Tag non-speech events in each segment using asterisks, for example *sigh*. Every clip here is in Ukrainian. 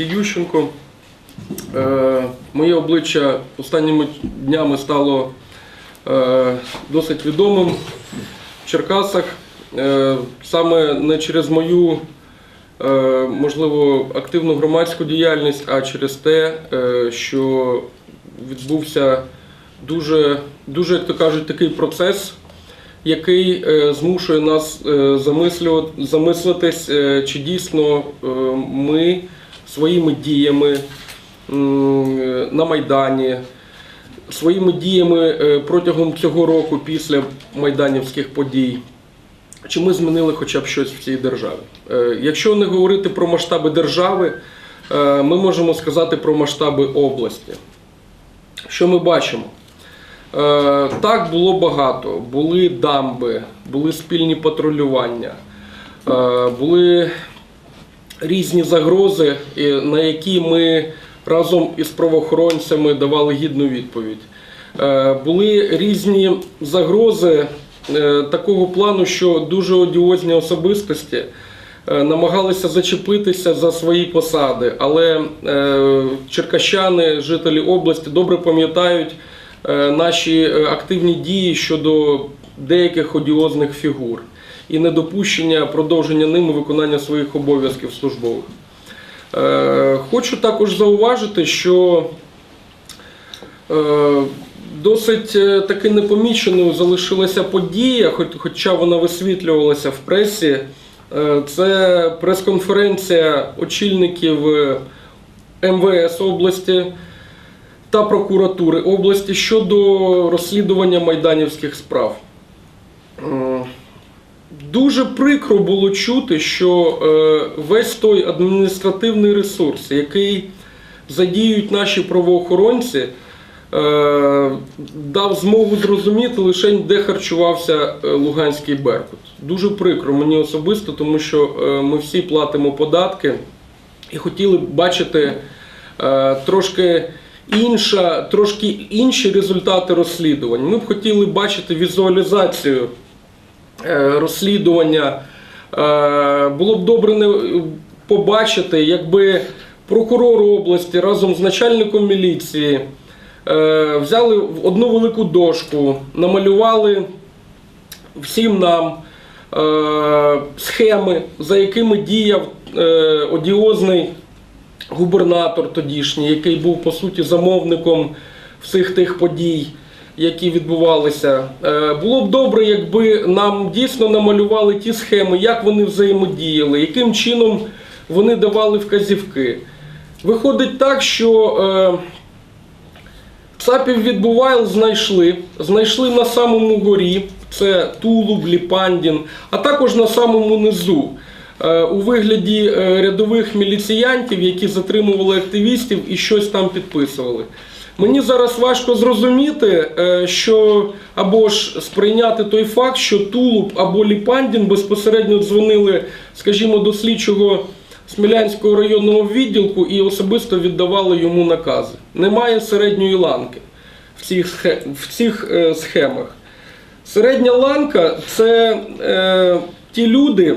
Олексій Ющенко. Е, Моє обличчя останніми днями стало е, досить відомим в Черкасах. Е, Саме не через мою, можливо, активну громадську діяльність, а через те, що відбувся дуже, дуже, як то кажуть, такий процес, який змушує нас замислитись, чи дійсно ми своїми діями е, на Майдані, своїми діями е, протягом цього року після майданівських подій. Чи ми змінили хоча б щось в цій державі? Е, Якщо не говорити про масштаби держави, ми можемо сказати про масштаби області. Що ми бачимо? Так, було багато. Були дамби, були спільні патрулювання, були різні загрози, на які ми разом із правоохоронцями давали гідну відповідь. Е, Були різні загрози е, такого плану, що дуже одіозні особистості е, намагалися зачепитися за свої посади, але черкащани, жителі області, добре пам'ятають наші активні дії щодо деяких одіозних фігур і недопущення продовження ними виконання своїх обов'язків службових. Е, Хочу також зауважити, що е, досить е, таки непоміченою залишилася подія, хоча вона висвітлювалася в пресі. Це прес-конференція очільників МВС області та прокуратури області щодо розслідування майданівських справ. Дуже прикро було чути, що е, весь той адміністративний ресурс, який задіють наші правоохоронці, е, дав змогу зрозуміти лише де харчувався е, Луганський Беркут. Дуже прикро мені особисто, тому що ми всі платимо податки і хотіли б бачити трошки. Інша, трошки інші результати розслідувань. Ми б хотіли бачити візуалізацію розслідування. Е, Було б добре побачити, якби прокурор області разом з начальником міліції е, взяли одну велику дошку, намалювали всім нам е, схеми, за якими діяв е, одіозний губернатор тодішній, який був по суті замовником всіх тих подій, які відбувалися. Е, Було б добре, якби нам дійсно намалювали ті схеми, як вони взаємодіяли, яким чином вони давали вказівки. Виходить так, що е, ЦАПів відбувайл знайшли. Знайшли на самому горі, це Тулуб, Ліпандін, а також на самому низу. е, У вигляді рядових міліціянтів, які затримували активістів і щось там підписували. Мені зараз важко зрозуміти, е, що або ж сприйняти той факт, що Тулуб або Ліпандін безпосередньо дзвонили, скажімо, до слідчого Смілянського районного відділку і особисто віддавали йому накази. Немає середньої ланки в цих, в цих е, схемах. Середня ланка це е, ті люди,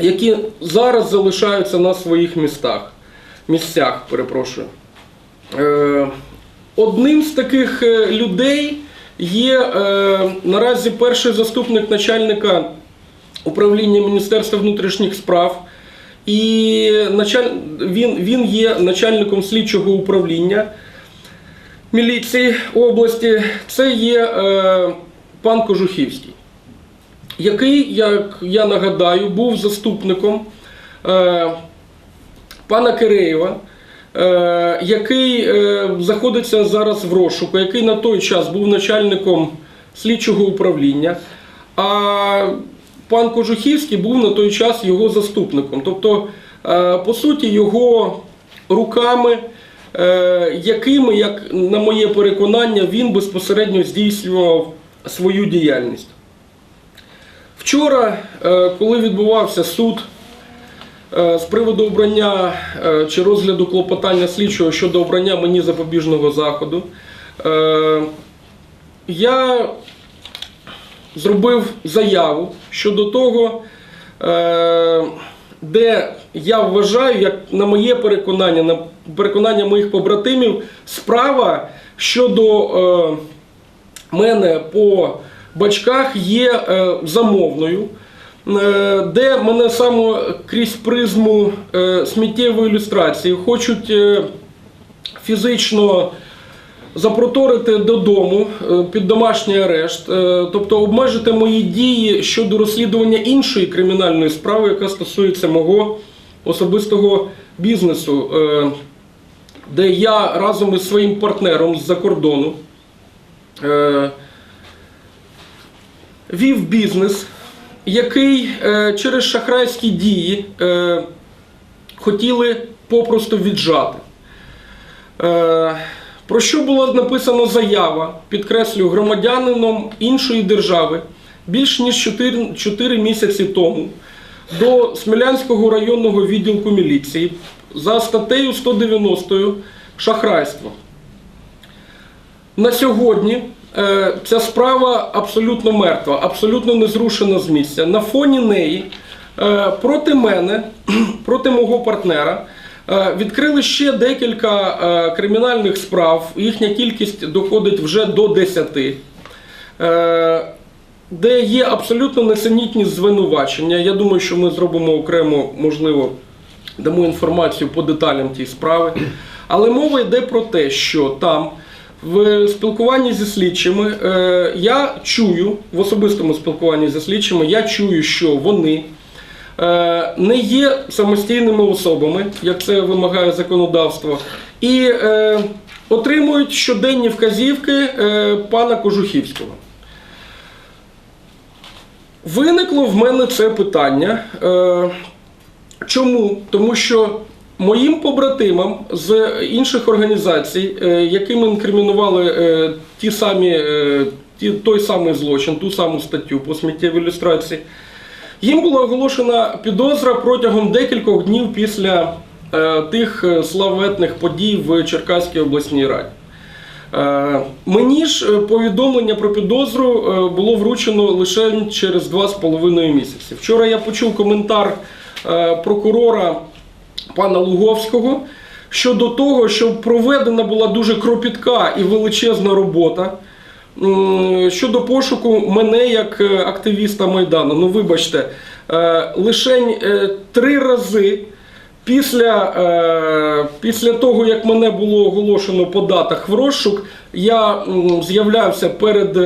які зараз залишаються на своїх містах, місцях, перепрошую. Е, одним з таких е, людей є е, наразі перший заступник начальника управління Міністерства внутрішніх справ. І він, він є начальником слідчого управління міліції області. Це є е, пан Кожухівський, який, як я нагадаю, був заступником пана Киреєва, який е, знаходиться зараз в розшуку, який на той час був начальником слідчого управління. А пан Кожухівський був на той час його заступником. Тобто, е, по суті, його руками, е, якими, як на моє переконання, він безпосередньо здійснював свою діяльність. Вчора, е, коли відбувався суд е, з приводу обрання е, чи розгляду клопотання слідчого щодо обрання мені запобіжного заходу, е, я зробив заяву щодо того, е, де я вважаю, як на моє переконання, на переконання моїх побратимів, справа щодо е, мене по бачках є е, замовною, е, де мене саме крізь призму е, сміттєвої ілюстрації хочуть е, фізично запроторити додому е, під домашній арешт, е, тобто обмежити мої дії щодо розслідування іншої кримінальної справи, яка стосується мого особистого бізнесу, е, де я разом із своїм партнером з-за кордону е, вів бізнес, який е, через шахрайські дії е, хотіли попросту віджати. Е, Про що була написана заява, підкреслюю, громадянином іншої держави більш ніж 4, 4 місяці тому до Смілянського районного відділку міліції за статтею 190 шахрайство. На сьогодні ця справа абсолютно мертва, абсолютно не зрушена з місця. На фоні неї е, проти мене, *clears throat* проти мого партнера, е, відкрили ще декілька е, кримінальних справ. Їхня кількість доходить вже до 10. Е, де є абсолютно несенітні звинувачення. Я думаю, що ми зробимо окремо, можливо, дамо інформацію по деталям тієї справи. Але мова йде про те, що там в спілкуванні зі слідчими е, я чую, в особистому спілкуванні зі слідчими, я чую, що вони е, не є самостійними особами, як це вимагає законодавство, і е, отримують щоденні вказівки пана Кожухівського. Виникло в мене це питання. Чому? Тому що моїм побратимам з інших організацій, е, яким інкримінували е, ті самі, е, ті, той самий злочин, ту саму статтю по сміттєвій ілюстрації, їм була оголошена підозра протягом декількох днів після тих славетних подій в Черкаській обласній раді. Мені ж повідомлення про підозру було вручено лише через два з половиною місяці. Вчора я почув коментар прокурора пана Луговського щодо того, що проведена була дуже кропітка і величезна робота щодо пошуку мене як е, активіста Майдану. Ну, вибачте, е, лишень е, три рази. Після, після того, як мене було оголошено по датах в розшук, я з'являвся перед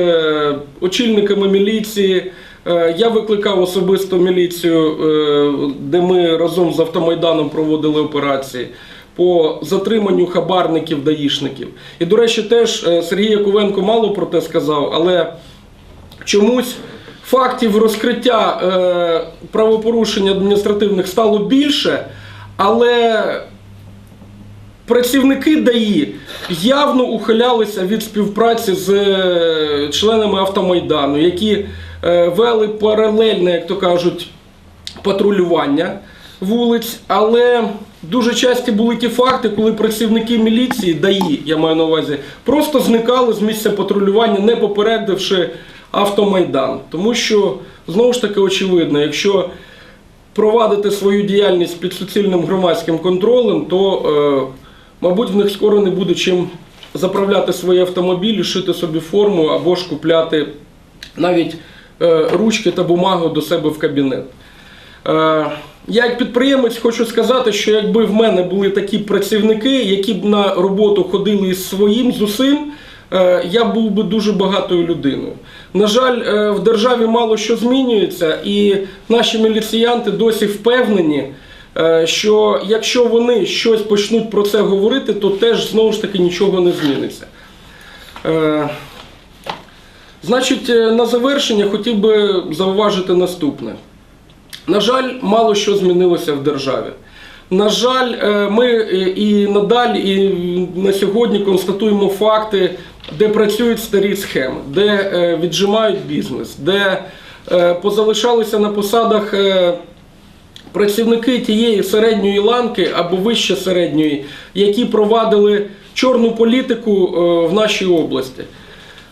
очільниками міліції. Е, я викликав особисто міліцію, е, де ми разом з автомайданом проводили операції по затриманню хабарників, даїшників. І, до речі, теж е, Сергій Яковенко мало про те сказав, але чомусь фактів розкриття правопорушень адміністративних стало більше, але працівники ДАІ явно ухилялися від співпраці з членами автомайдану, які вели паралельне, як то кажуть, патрулювання вулиць, але дуже часті були ті факти, коли працівники міліції, ДАІ, я маю на увазі, просто зникали з місця патрулювання, не попередивши автомайдан. Тому що, знову ж таки, очевидно, якщо провадити свою діяльність під суцільним громадським контролем, то, е, мабуть, в них скоро не буде чим заправляти свої автомобілі, шити собі форму або ж купляти навіть е, ручки та бумагу до себе в кабінет. Е, Я як підприємець хочу сказати, що якби в мене були такі працівники, які б на роботу ходили із своїм з усім, е, я був би дуже багатою людиною. На жаль, е, в державі мало що змінюється, і наші міліціянти досі впевнені, е, що якщо вони щось почнуть про це говорити, то теж знову ж таки нічого не зміниться. Значить, е, на завершення хотів би зауважити наступне. На жаль, мало що змінилося в державі. На жаль, е, ми е, і надалі, і на сьогодні констатуємо факти, де працюють старі схеми, де віджимають бізнес, де позалишалися на посадах працівники тієї середньої ланки або вище середньої, які провадили чорну політику в нашій області.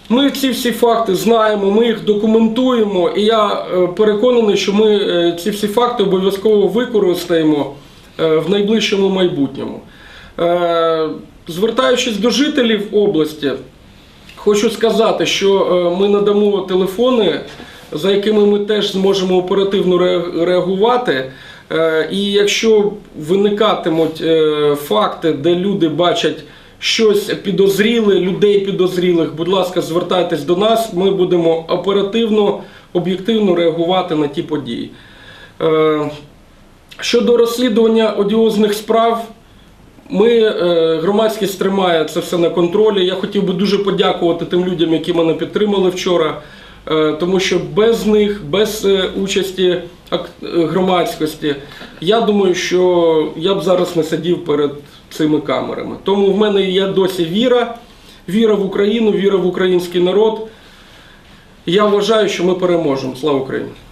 Ми ці всі факти знаємо, ми їх документуємо, і я е, переконаний, що ми е, ці всі факти обов'язково використаємо е, в найближчому майбутньому. Звертаючись до жителів області, хочу сказати, що ми надамо телефони, за якими ми теж зможемо оперативно реагувати. І якщо виникатимуть факти, де люди бачать щось підозріле, людей підозрілих, будь ласка, звертайтесь до нас. Ми будемо оперативно, об'єктивно реагувати на ті події. Е, Щодо розслідування одіозних справ, ми, е, громадськість тримає це все на контролі. Я хотів би дуже подякувати тим людям, які мене підтримали вчора, е, тому що без них, без участі громадськості, я думаю, що я б зараз не сидів перед цими камерами. Тому в мене є досі віра, віра в Україну, віра в український народ. Я вважаю, що ми переможемо. Слава Україні!